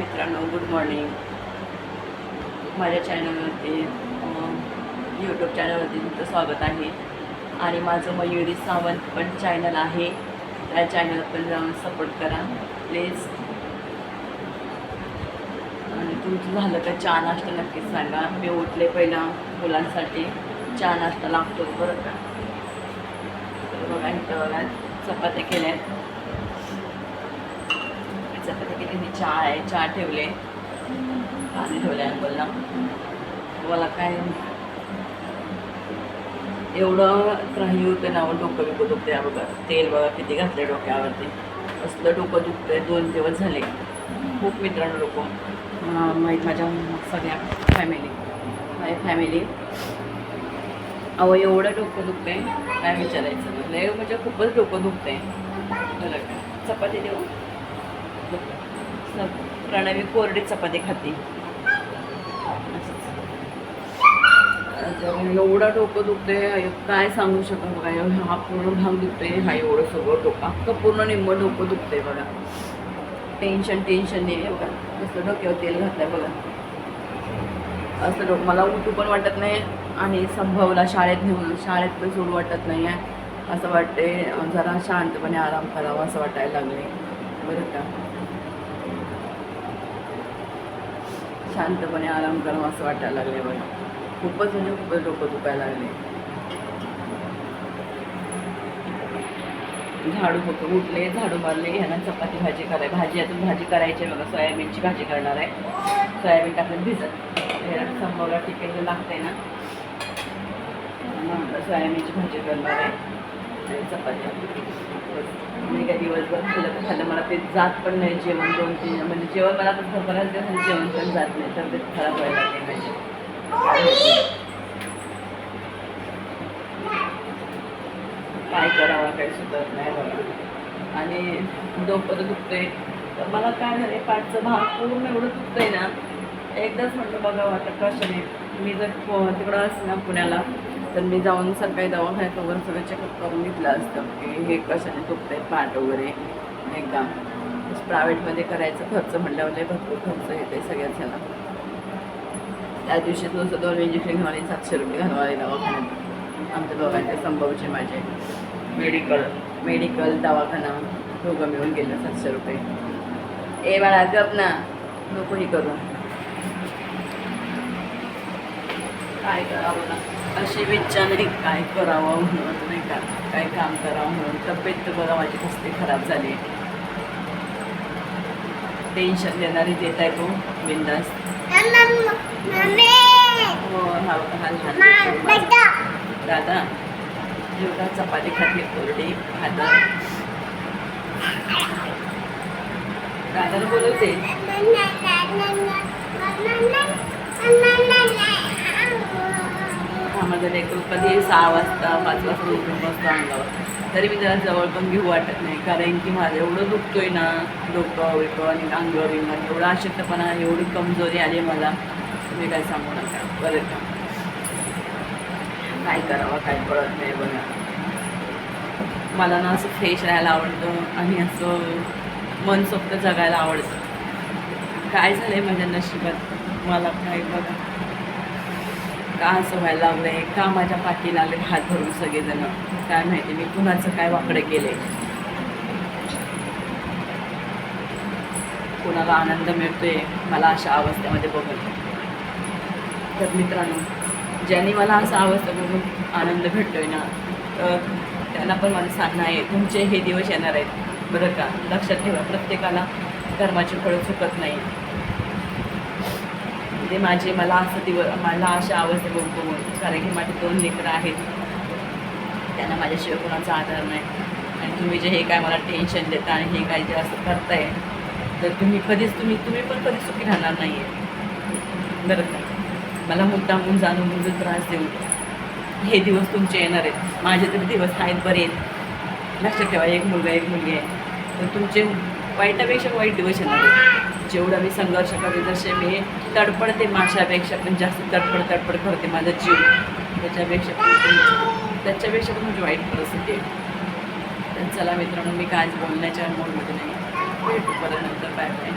मित्रांनो good morning माझ्या चॅनलवरती यूट्यूब चॅनलवरती तुमचं स्वागत आहे. आणि माझं मयुरी सावंत पण चॅनल आहे. त्या चॅनल पण जाऊन सपोर्ट करा प्लीज आणि तुमचं झालं तर चहा नाश्ता नक्कीच सांगा. मी उठले पहिला मुलांसाठी. चहा नाश्ता लागतो बरं का. तर बघा इथं बघा चपात्या केल्या आहेत केली मी चहा आहे चहा ठेवले. पाणी ठेवले बोलला मला काय? एवढं त्राही होतं ना डोकं बिकं दुखते बघा तेल बघा किती घातले डोक्यावरती. असलं डोकं दुखतंय? दोन दिवस झाले. खूप मित्रांनो लोक माहीत माझ्या सगळ्या फॅमिली माझी फॅमिली अहो एवढं डोकं दुखतंय. काय विचारायचं? लय म्हणजे खूपच डोकं दुखतंय. चपाती देऊ. प्रणवी कोरडी चपाती खाते. तर एवढा डोकं दुखते काय सांगू शकत बघा हा पूर्ण भाग दुखते हा एवढं सगळं डोकं अख्खं पूर्ण निम्म डोकं दुखते बघा. टेन्शन टेन्शन नाही आहे बघा. कसं डोक्यावर तेल घातलंय बघा. असं डोकं मला उठू पण वाटत नाही आणि संभवला शाळेत नेऊन शाळेत पण सोडू वाटत नाही आहे. असं वाटते जरा शांतपणे आराम करावा असं वाटायला लागले बरं का? शांतपणे आराम करावा असं वाटायला लागले बघा. खूपच म्हणजे खूपच डोकं दुखायला लागले झाडू होतं उठले झाडू मारले ह्यांना चपाती भाजी कराय भाजी आता भाजी करायची आहे बघा सोयाबीनची भाजी करणार आहे. सोयाबीन टाकून भिजत. हे संभवला टिकेल लागते ना. सोयाबीनची भाजी करणार आहे. आणि मी काय दिवसभर खाल्लं तर खाल्लं. मला ते जात पण नाही जेवण दोन तीन म्हणजे जेवण मला पण बऱ्याच दिवस जेवण पण जात नाही. तब्येत खराब व्हायला माझी. काय करावं काही सुचत नाही बघा. आणि डोकं तर दुखतंय. तर मला काय झालं पाठचं भाग पूर्ण एवढं दुखतंय ना. एकदाच म्हटलं बघावं आता कशाने मी जर तिकडं असं ना पुण्याला तर मी जाऊन सकाळी दवाखान्यात वगैरे सगळं चेकअप करून घेतलं असतं. की हे कशाने दुखतंय पाठ वगैरे एकदा प्रायव्हेटमध्ये करायचं खर्च म्हटल्यावर लय भरपूर खर्च येते सगळ्याच ह्याला त्या दिवशी नुसतं दोन इंजेक्शन आले सातशे रुपये घालवाले दवाखान्यात. आमच्या दोघांचे संभवचे माझे. मेडिकल मेडिकल दवाखाना दोघं मिळून गेलं सातशे रुपये. ए बाळा गप ना. नको हे करू. काय करावं ना? अशी इच्छा नाही काय करावं म्हणून नाही का? काय काम करावं म्हणून. तब्येत तर बघा माझी कसली खराब झाली. टेन्शन देणारी देत आहे तो बिंदास. हो दादा एवढा चपाती खाते कोरडी खाता दादाला बोलवते. माझं लेकरू कधी सहा वाजता पाच वाजता उठून बसतो अंगावर. तरी मी जरा जवळ पण घेऊ वाटत नाही कारण की माझं एवढं दुखतोय ना डोकं विकं आणि अंग विंग एवढा अशक्तपणा एवढी कमजोरी आली मला तुम्ही काय सांगू नका. बरं का? काय करावं काय कळत नाही बघा मला ना असं फ्रेश राहायला आवडतं आणि असं मनसोक्त जगायला आवडतं. काय झालं आहे माझ्या नशिबात? मला काय बघा. का असं व्हायला लागलंय का माझ्या पाठी लागले हात धरून सगळेजण? काय माहिती मी कुणाचं काय वाकडं केले कुणाला आनंद मिळतोय? मला अशा अवस्थेमध्ये बघून. तर मित्रांनो ज्यांनी मला असा अवस्था बघून आनंद भेटतोय ना तर त्यांना पण मला सांगणं आहे तुमचे हे दिवस येणार आहेत. बरं का? लक्षात ठेवा प्रत्येकाला कर्माची फळं चुकत नाही. म्हणजे माझे मला असं दिवस मला अशा आवाज बघून बघून कारण की माझे दोन लेकरं आहेत. त्यांना माझ्याशिवाय कोणाचा आधार नाही. आणि तुम्ही जे हे काय मला टेन्शन देता आणि हे काय जे असं करताय तर तुम्ही कधीच तुम्ही तुम्ही पण कधीच सुखी राहणार नाही आहे बरं का? मला मुद्दामून जाणून बुजून त्रास देऊन हे दिवस तुमचे येणार आहेत. माझे तरी दिवस आहेत बरे. आहेत लक्षात ठेवा एक मुलगा एक मुलगी आहे. तर तुमचे वाईटापेक्षा वाईट दिवस येणार जेवढा मी संघर्ष करते जसे मी तडपडते माशापेक्षा पण जास्त तडपड तडपड करते माझा जीव. त्याच्यापेक्षा पण त्याच्यापेक्षा पण म्हणजे वाईट परिस्थिती आहे. तर चला मित्रांनो मी काय बोलण्याच्या मूडमध्ये नाही. भेटू परत नंतर. Bye bye